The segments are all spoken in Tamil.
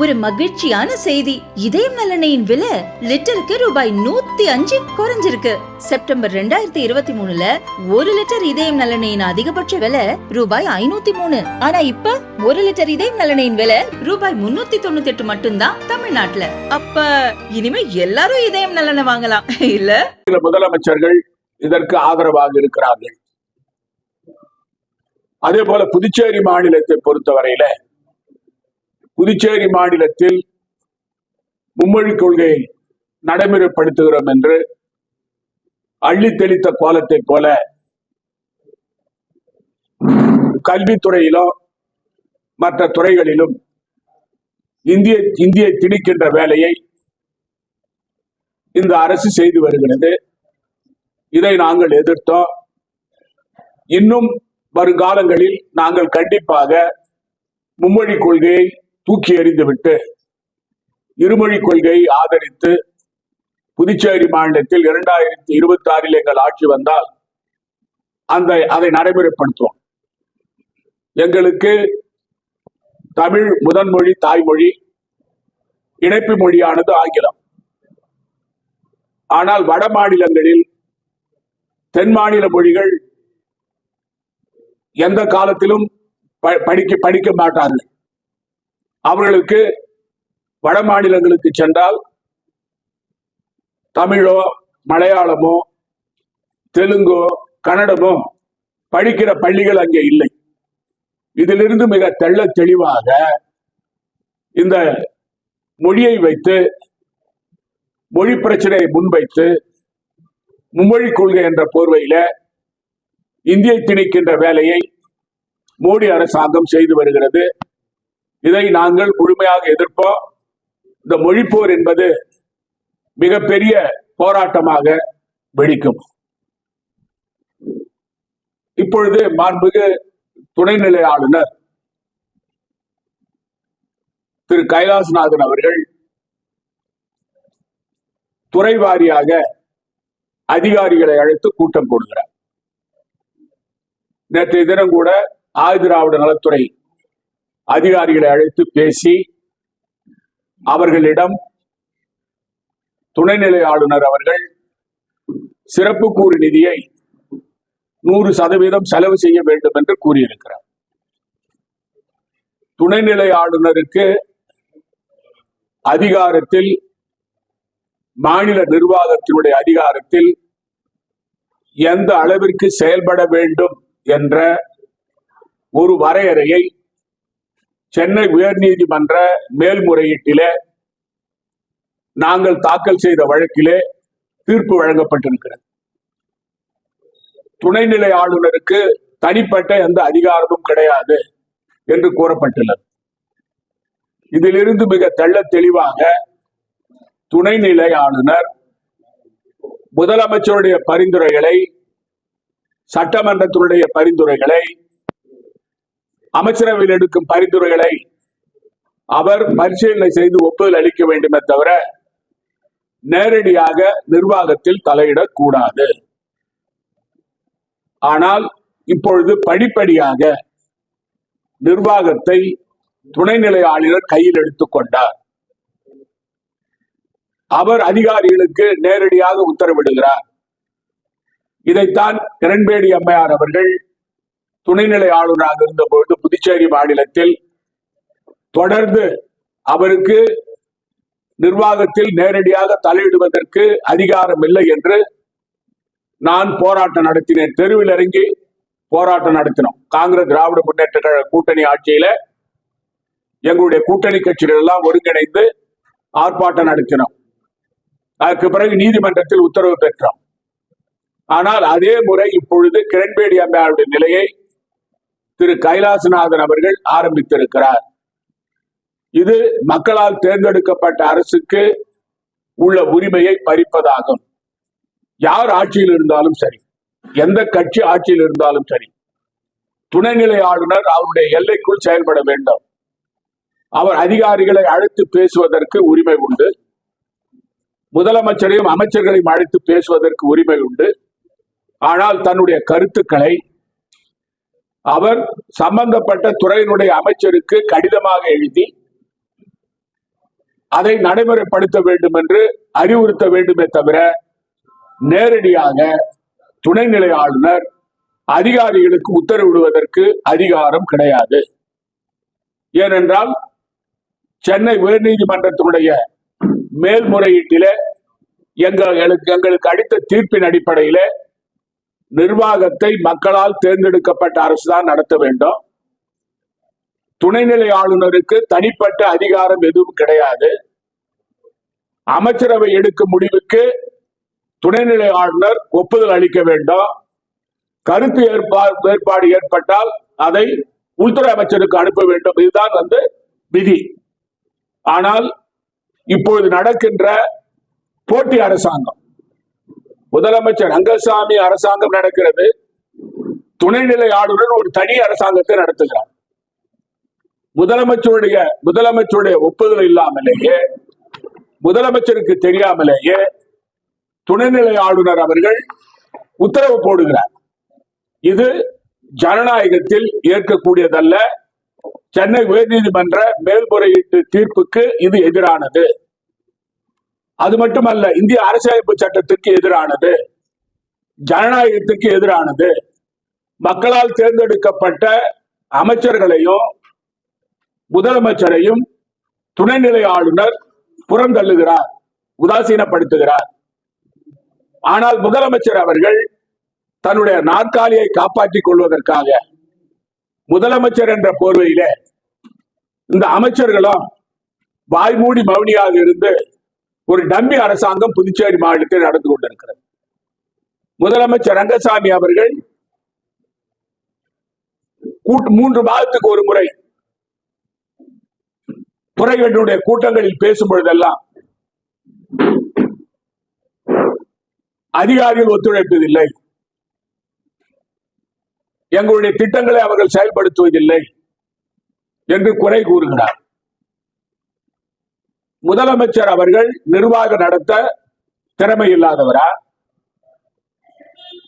ஒரு மகிழ்ச்சியான செய்தி. இதயம் நலனையின் விலை லிட்டருக்கு ரூபாய் நூத்தி அஞ்சு குறைஞ்சிருக்கு. செப்டம்பர் ரெண்டாயிரத்தி இருபத்தி மூணுல ஒரு லிட்டர் இதயம் நலனையின் அதிகபட்ச விலை ரூபாய் ஐநூத்தி மூணு. ஆனா இப்ப ஒரு லிட்டர் இதயம் நலனையின் விலை ரூபாய் முன்னூத்தி தொண்ணூத்தி எட்டு மட்டும்தான் தமிழ்நாட்டுல. அப்ப இனிமே எல்லாரும் இதயம் நலனை வாங்கலாம். இல்ல? சில முதலமைச்சர்கள் இதற்கு ஆதரவாக இருக்கிறார்கள். அதே போல புதுச்சேரி மாநிலத்தை பொறுத்தவரையில புதுச்சேரி மாநிலத்தில் மும்மொழி கொள்கையை நடைமுறைப்படுத்துகிறோம் என்று அள்ளி தெளித்த கோலத்தை போல கல்வித்துறையிலும் மற்ற துறைகளிலும் இந்திய இந்தியை திணிக்கின்ற வேலையை இந்த அரசு செய்து வருகிறது. இதை நாங்கள் எதிர்த்தோம். இன்னும் வருங்காலங்களில் நாங்கள் கண்டிப்பாக மும்மொழி கொள்கையை தூக்கி எறிந்துவிட்டு இருமொழி கொள்கையை ஆதரித்து புதுச்சேரி மாநிலத்தில் இரண்டாயிரத்தி இருபத்தி ஆறில் எங்கள் ஆட்சி வந்தால் அந்த அதை நடைமுறைப்படுத்துவோம். எங்களுக்கு தமிழ் முதன்மொழி தாய்மொழி இணைப்பு மொழியானது ஆங்கிலம். ஆனால் வட மாநிலங்களில் தென் மாநில மொழிகள் எந்த காலத்திலும் ப- படிக்க படிக்க மாட்டார்கள். அவர்களுக்கு வட மாநிலங்களுக்கு சென்றால் தமிழோ மலையாளமோ தெலுங்கோ கன்னடமோ படிக்கிற பள்ளிகள் அங்கே இல்லை. இதிலிருந்து மிக தெள்ள தெளிவாக இந்த மொழியை வைத்து மொழி பிரச்சனையை முன்வைத்து மும்மொழி கொள்கை என்ற போர்வையில இந்தியை திணிக்கின்ற வேலையை மோடி அரசாங்கம் செய்து வருகிறது. இதை நாங்கள் முழுமையாக எதிர்ப்போம். இந்த மொழிப்போர் என்பது மிகப்பெரிய போராட்டமாக வெடிக்கும். இப்பொழுது மாண்புமிகு துணைநிலை ஆளுநர் திரு கைலாசநாதன் அவர்கள் துறை வாரியாக அதிகாரிகளை அழைத்து கூட்டம் போடுகிறார். நேற்றைய தினம் கூட ஆதிதிராவிட நலத்துறை அதிகாரிகளை அழைத்து பேசி அவர்களிடம் துணைநிலை ஆளுநர் அவர்கள் சிறப்பு கூறு நிதியை நூறு சதவீதம் செலவு செய்ய வேண்டும் என்று கூறியிருக்கிறார். துணைநிலை ஆளுநருக்கு அதிகாரத்தில் மாநில நிர்வாகத்தினுடைய அதிகாரத்தில் எந்த அளவிற்கு செயல்பட வேண்டும் என்ற ஒரு வரையறையை சென்னை உயர்நீதிமன்ற மேல்முறையீட்டிலே நாங்கள் தாக்கல் செய்த வழக்கிலே தீர்ப்பு வழங்கப்பட்டிருக்கிறது. துணைநிலை ஆளுநருக்கு தனிப்பட்ட எந்த அதிகாரமும் கிடையாது என்று கூறப்பட்டுள்ளது. இதிலிருந்து மிக தெள்ள தெளிவாக துணைநிலை ஆளுநர் முதலமைச்சருடைய பரிந்துரைகளை சட்டமன்றத்தினுடைய பரிந்துரைகளை அமைச்சரவையில் எடுக்கும் பரிந்துரைகளை அவர் பரிசீலனை செய்து ஒப்புதல் அளிக்க வேண்டுமே தவிர நேரடியாக நிர்வாகத்தில் தலையிடக்கூடாது. ஆனால் இப்பொழுது படிப்படியாக நிர்வாகத்தை துணைநிலை ஆளுநர் கையில் எடுத்துக்கொண்டார் அவர் அதிகாரிகளுக்கு நேரடியாக உத்தரவிடுகிறார். இதைத்தான் கிரண்பேடி அம்மையார் அவர்கள் துணைநிலை ஆளுநராக இருந்தபொழுது புதுச்சேரி மாநிலத்தில் தொடர்ந்து அவருக்கு நிர்வாகத்தில் நேரடியாக தலையிடுவதற்கு அதிகாரம் இல்லை என்று நான் போராட்டம் நடத்தினேன். தெருவில் இறங்கி போராட்டம் நடத்தினோம். காங்கிரஸ் திராவிட முன்னேற்ற கழக கூட்டணி ஆட்சியில எங்களுடைய கூட்டணி கட்சிகள் எல்லாம் ஒருங்கிணைந்து ஆர்ப்பாட்டம் நடத்தினோம். அதற்கு பிறகு நீதிமன்றத்தில் உத்தரவு பெற்றோம். ஆனால் அதே முறை இப்பொழுது கிரண்பேடி அம்மையாருடைய நிலையை திரு கைலாசநாதன் அவர்கள் ஆரம்பித்திருக்கிறார். இது மக்களால் தேர்ந்தெடுக்கப்பட்ட அரசுக்கு உள்ள உரிமையை பறிப்பதாகும். யார் ஆட்சியில் இருந்தாலும் சரி எந்த கட்சி ஆட்சியில் இருந்தாலும் சரி துணைநிலை ஆளுநர் அவருடைய எல்லைக்குள் செயல்பட வேண்டும். அவர் அதிகாரிகளை அழைத்து பேசுவதற்கு உரிமை உண்டு. முதலமைச்சரையும் அமைச்சர்களையும் அழைத்து பேசுவதற்கு உரிமை உண்டு. ஆனால் தன்னுடைய கருத்துக்களை அவர் சம்பந்தப்பட்ட துறையினுடைய அமைச்சருக்கு கடிதமாக எழுதி அதை நடைமுறைப்படுத்த வேண்டும் என்று அறிவுறுத்த வேண்டுமே தவிர நேரடியாக துணைநிலை ஆளுநர் அதிகாரிகளுக்கு உத்தரவிடுவதற்கு அதிகாரம் கிடையாது. ஏனென்றால் சென்னை உயர்நீதிமன்றத்தினுடைய மேல்முறையீட்டில எங்களுக்கு எங்களுக்கு அடித்த தீர்ப்பின் அடிப்படையிலே நிர்வாகத்தை மக்களால் தேர்ந்தெடுக்கப்பட்ட அரசுதான் நடத்த வேண்டும். துணைநிலை ஆளுநருக்கு தனிப்பட்ட அதிகாரம் எதுவும் கிடையாது. அமைச்சரவை எடுக்கும் முடிவுக்கு துணைநிலை ஆளுநர் ஒப்புதல் அளிக்க வேண்டும். கருத்து ஏற்பா வேறுபாடு ஏற்பட்டால் அதை உள்துறை அமைச்சருக்கு அனுப்ப வேண்டும். இதுதான் வந்து விதி. ஆனால் இப்பொழுது நடக்கின்ற போட்டி அரசாங்கம். முதலமைச்சர் ரங்கசாமி அரசாங்கம் நடக்கிறது. துணைநிலை ஆளுநர் ஒரு தனி அரசாங்கத்தை நடத்துகிறார். முதலமைச்சருடைய முதலமைச்சருடைய ஒப்புதல் இல்லாமலேயே முதலமைச்சருக்கு தெரியாமலேயே துணைநிலை ஆளுநர் அவர்கள் உத்தரவு போடுகிறார். இது ஜனநாயகத்தில் ஏற்கக்கூடியதல்ல. சென்னை உயர்நீதிமன்ற மேல்முறையீட்டு தீர்ப்புக்கு இது எதிரானது. அது மட்டுமல்ல இந்திய அரசியலமைப்பு சட்டத்திற்கு எதிரானது ஜனநாயகத்துக்கு எதிரானது மக்களால் தேர்ந்தெடுக்கப்பட்ட அமைச்சர்களையும் முதலமைச்சரையும் துணைநிலை ஆளுநர் புறந்தள்ளுகிறார் உதாசீனப்படுத்துகிறார். ஆனால் முதலமைச்சர் அவர்கள் தன்னுடைய நாற்காலியை காப்பாற்றிக் கொள்வதற்காக முதலமைச்சர் என்ற போர்வையிலே இந்த அமைச்சர்களும் வாய்மூடி மௌனியாக இருந்து ஒரு டம்பி அரசாங்கம் புதுச்சேரி மாநிலத்தில் நடந்து கொண்டிருக்கிறது. முதலமைச்சர் ரங்கசாமி அவர்கள் கூட்டு- மூன்று மாதத்துக்கு ஒரு முறை துறைகளுடைய கூட்டங்களில் பேசும் பொழுதெல்லாம் அதிகாரிகள் ஒத்துழைப்பதில்லை. எங்களுடைய திட்டங்களை அவர்கள் செயல்படுத்துவதில்லை என்று குறை கூறுகிறார். முதலமைச்சர் அவர்கள் நிர்வாகம் நடத்த திறமை இல்லாதவரா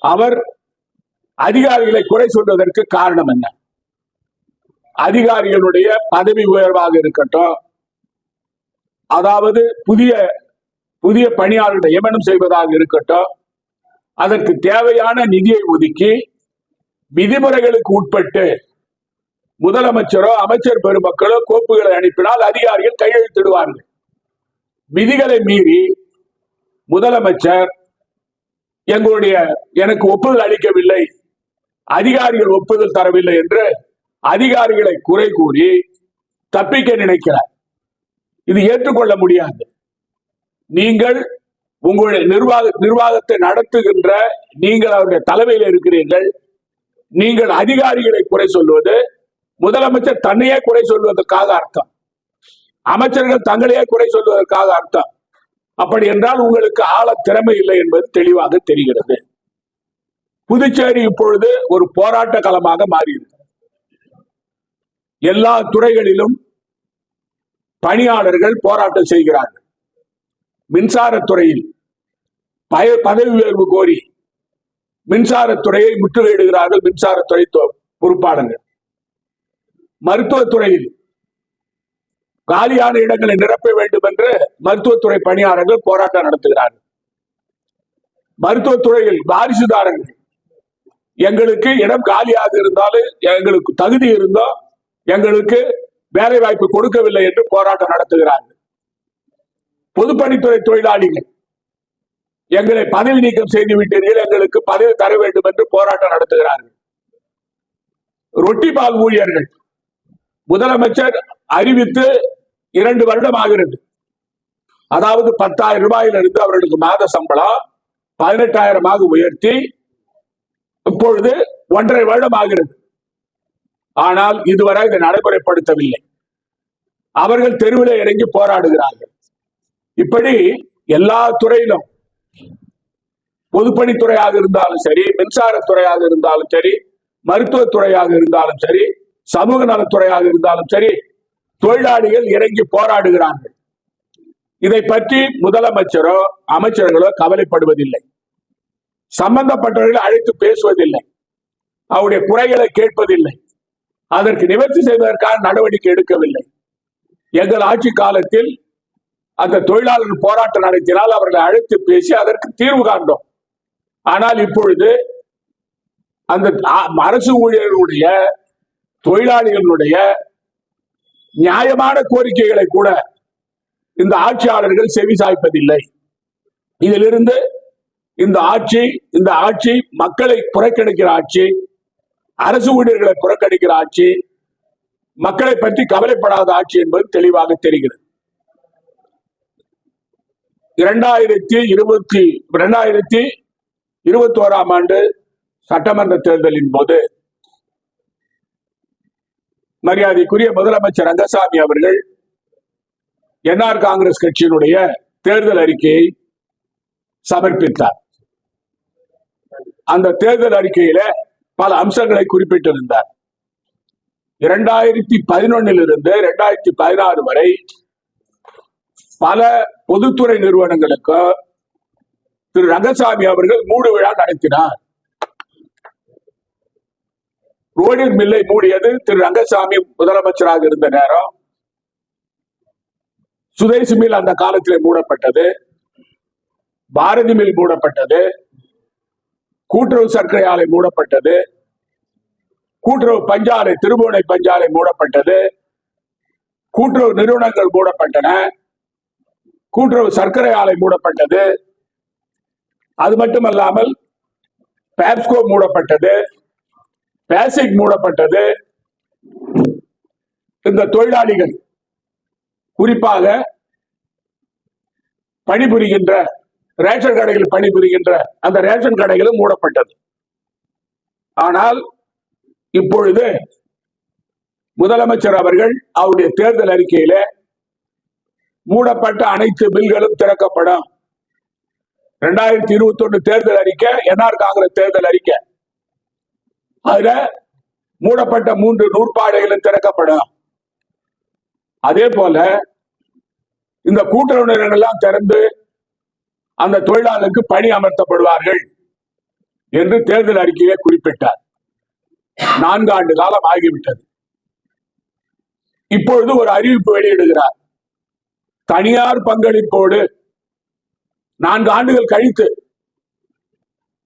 அவர் அதிகாரிகளை குறை சொல்வதற்கு காரணம் என்ன? அதிகாரிகளுடைய பதவி உயர்வாக இருக்கட்டும் அதாவது புதிய புதிய பணியாளர்களை நியமனம் செய்வதாக இருக்கட்டும் அதற்கு தேவையான நிதியை ஒதுக்கி விதிமுறைகளுக்கு உட்பட்டு முதலமைச்சரோ அமைச்சர் பெருமக்களோ கோப்புகளை அனுப்பினால் அதிகாரிகள் கையெழுத்திடுவார்கள். விதிகளை மீறி முதலமைச்சர் எங்களுடைய எனக்கு ஒப்புதல் அளிக்கவில்லை அதிகாரிகள் ஒப்புதல் தரவில்லை என்று அதிகாரிகளை குறை கூறி தப்பிக்க நினைக்கிறார். இது ஏற்றுக்கொள்ள முடியாது. நீங்கள் உங்களுடைய நிர்வாக நிர்வாகத்தை நடத்துகின்ற நீங்கள் அவருடைய தலைமையில் இருக்கிறீர்கள் நீங்கள் அதிகாரிகளை குறை சொல்வது முதலமைச்சர் தன்னையே குறை சொல்வதற்காக அர்த்தம். அமைச்சர்கள் தங்களையே குறை சொல்வதற்காக அர்த்தம். அப்படி என்றால் உங்களுக்கு ஆள திறமை இல்லை என்பது தெளிவாக தெரிகிறது. புதுச்சேரி இப்பொழுது ஒரு போராட்ட களமாக மாறியிருக்கு எல்லா துறைகளிலும் பணியாளர்கள் போராட்டம் செய்கிறார்கள். மின்சாரத்துறையில் பய- பதவி உயர்வு கோரி மின்சாரத்துறையை முற்றுகையிடுகிறார்கள் மின்சாரத்துறை தொ- பொறுப்பாளர்கள். மருத்துவத்துறையில் காலியான இடங்களை நிரப்ப வேண்டும் என்று மருத்துவத்துறை பணியாளர்கள் போராட்டம் நடத்துகிறார்கள். மருத்துவத்துறையில் வாரிசுதாரர்கள் எங்களுக்கு இடம் காலியாக இருந்தாலும் எங்களுக்கு தகுதி இருந்தோ எங்களுக்கு வேலை வாய்ப்பு கொடுக்கவில்லை என்று போராட்டம் நடத்துகிறார்கள். பொதுப்பணித்துறை தொழிலாளிகள் எங்களை பதவி நீக்கம் செய்து விட்டீர்கள் எங்களுக்கு பதவி தர வேண்டும் என்று போராட்டம் நடத்துகிறார்கள். ரொட்டி பால் ஊழியர்கள் முதலமைச்சர் அறிவித்து இரண்டு வருடம் ஆகிறது அதாவது பத்தாயிரம் ரூபாயிலிருந்து அவர்களுக்கு மாத சம்பளம் பதினெட்டாயிரமாக உயர்த்தி இப்பொழுது ஒன்றரை வருடம் ஆகிறது ஆனால் இதுவரை இதை நடைமுறைப்படுத்தவில்லை. அவர்கள் தெருவில் இறங்கி போராடுகிறார்கள். இப்படி எல்லா துறையிலும் பொதுப்பணித்துறையாக இருந்தாலும் சரி மின்சாரத்துறையாக இருந்தாலும் சரி மருத்துவத்துறையாக இருந்தாலும் சரி சமூக நலத்துறையாக இருந்தாலும் சரி தொழிலாளிகள் இறங்கி போராடுகிறார்கள். இதை பற்றி முதலமைச்சரோ அமைச்சர்களோ கவலைப்படுவதில்லை. சம்பந்தப்பட்டவர்களை அழைத்து பேசுவதில்லை. அவருடைய குறைகளை கேட்பதில்லை. அதற்கு நிவர்த்தி செய்வதற்கான நடவடிக்கை எடுக்கவில்லை. எங்கள் ஆட்சி காலத்தில் அந்த தொழிலாளர் போராட்டம் நடத்தினால் அவர்களை அழைத்து பேசி அதற்கு தீர்வு காண்டோம் ஆனால் இப்பொழுது அந்த அரசு ஊழியர்களுடைய தொழிலாளிகளுடைய நியாயமான கோரிக்கைகளை கூட இந்த ஆட்சியாளர்கள் செவி சாய்ப்பதில்லை. இதிலிருந்து இந்த ஆட்சி இந்த ஆட்சி மக்களை புறக்கணிக்கிற ஆட்சி அரசு ஊழியர்களை புறக்கணிக்கிற ஆட்சி மக்களை பற்றி கவலைப்படாத ஆட்சி என்பது தெளிவாக தெரிகிறது. இரண்டாயிரத்தி இருபத்தி இரண்டாயிரத்தி இருபத்தி ஓராம் ஆண்டு சட்டமன்ற தேர்தலின் போது மரியாதைக்குரிய முதலமைச்சர் ரங்கசாமி அவர்கள் என்ஆர் காங்கிரஸ் கட்சியினுடைய தேர்தல் அறிக்கையை சமர்ப்பித்தார். அந்த தேர்தல் அறிக்கையில பல அம்சங்களை குறிப்பிட்டிருந்தார். இரண்டாயிரத்தி பதினொன்னிலிருந்து இரண்டாயிரத்தி பதினாறு வரை பல பொதுத்துறை நிறுவனங்களுக்கு திரு ரங்கசாமி அவர்கள் மூடு விழா நடத்தினார். ரோடின் மில்லை மூடியது திரு ரங்கசாமி முதலமைச்சராக இருந்த நேரம். சுதேசி மில் அந்த காலத்திலே மூடப்பட்டது. பாரதி மில் மூடப்பட்டது. கூட்டுறவு சர்க்கரை ஆலை மூடப்பட்டது. கூட்டுறவு பஞ்சாலை திருபுவனை பஞ்சாலை மூடப்பட்டது. கூட்டுறவு நிறுவனங்கள் மூடப்பட்டன. கூட்டுறவு சர்க்கரை ஆலை மூடப்பட்டது. அது மட்டுமல்லாமல் பேப்ஸ்கோ மூடப்பட்டது. பேசிக் மூடப்பட்டது. இந்த தொழிலாளிகள் குறிப்பாக பணிபுரிகின்ற ரேஷன் கடைகளில் பணிபுரிகின்ற அந்த ரேஷன் கடைகளும் மூடப்பட்டது. ஆனால் இப்பொழுது முதலமைச்சர் அவர்கள் அவருடைய தேர்தல் அறிக்கையில மூடப்பட்ட அனைத்து பில்களும் திறக்கப்படும். இரண்டாயிரத்தி இருபத்தி ஒண்ணு தேர்தல் அறிக்கை என்ஆர் காங்கிரஸ் தேர்தல் அறிக்கை. அதுல மூடப்பட்ட மூன்று நூற்பாடைகளும் திறக்கப்படும். அதே போல இந்த கூட்டுறவு நிறுவனங்கள்லாம் திறந்து அந்த தொழிலாளருக்கு பணி அமர்த்தப்படுவார்கள் என்று தேர்தல் அறிக்கையை குறிப்பிட்டார். நான்கு ஆண்டு காலம் ஆகிவிட்டது. இப்பொழுது ஒரு அறிவிப்பு வெளியிடுகிறார். தனியார் பங்களிப்போடு நான்கு ஆண்டுகள் கழித்து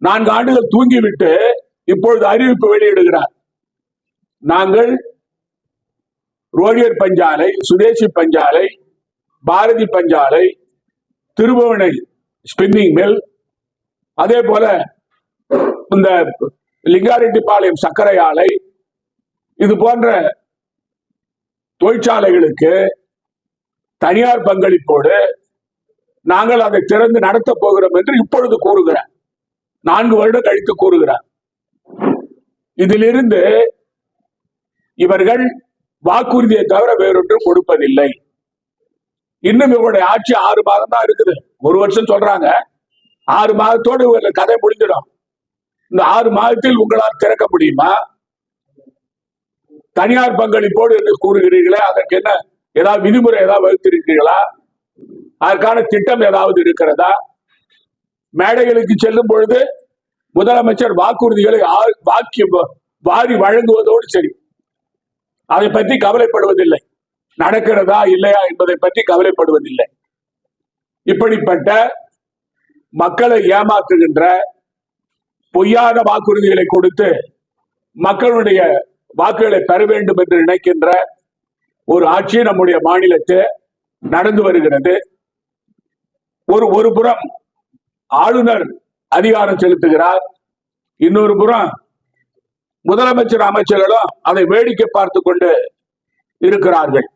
நான்கு ஆண்டுகள் தூங்கிவிட்டு இப்பொழுது அறிவிப்பு வெளியிடுகிறார். நாங்கள் ரோடியர் பஞ்சாலை சுதேசி பஞ்சாலை பாரதி பஞ்சாலை திருபுவனை ஸ்பின்னிங் மில் அதே போல இந்த லிங்காரெட்டிப்பாளையம் சர்க்கரை ஆலை இது போன்ற தொழிற்சாலைகளுக்கு தனியார் பங்களிப்போடு நாங்கள் அதை திறந்து நடத்த போகிறோம் என்று இப்பொழுது கூறுகிறார். நான்கு வருடம் கழித்து கூறுகிறார். இதிலிருந்து இவர்கள் வாக்குறுதியை தவிர வேறொன்றும் கொடுப்பதில்லை. இன்னும் இவருடைய ஆட்சி ஆறு மாதம் தான் இருக்குது. ஒரு வருஷம் சொல்றாங்க. ஆறு மாதத்தோடு இவர்கள் கதை முடிஞ்சிடும். இந்த ஆறு மாதத்தில் உங்களால் திறக்க முடியுமா? தனியார் பங்களிப்போடு என்று கூறுகிறீர்களே அதற்கு என்ன? ஏதாவது விதிமுறை ஏதாவது வகுத்திருக்கிறீர்களா? அதற்கான திட்டம் ஏதாவது இருக்கிறதா? மேடைகளுக்கு செல்லும் பொழுது முதலமைச்சர் வாக்குறுதிகளை வாக்கி வாரி வழங்குவதோடு சரி. அதை பற்றி கவலைப்படுவதில்லை. நடக்கிறதா இல்லையா என்பதை பற்றி கவலைப்படுவதில்லை. இப்படிப்பட்ட மக்களை ஏமாற்றுகின்ற பொய்யான வாக்குறுதிகளை கொடுத்து மக்களுடைய வாக்குகளை பெற வேண்டும் என்று நினைக்கின்ற ஒரு ஆட்சி நம்முடைய மாநிலத்தில் நடந்து வருகிறது. ஒரு ஒரு புறம் ஆளுநர் அதிகாரம் செலுத்துகிறார். இன்னொரு புறம் முதலமைச்சர் அமைச்சர்களும் அதை வேடிக்கை பார்த்து கொண்டு இருக்கிறார்கள்.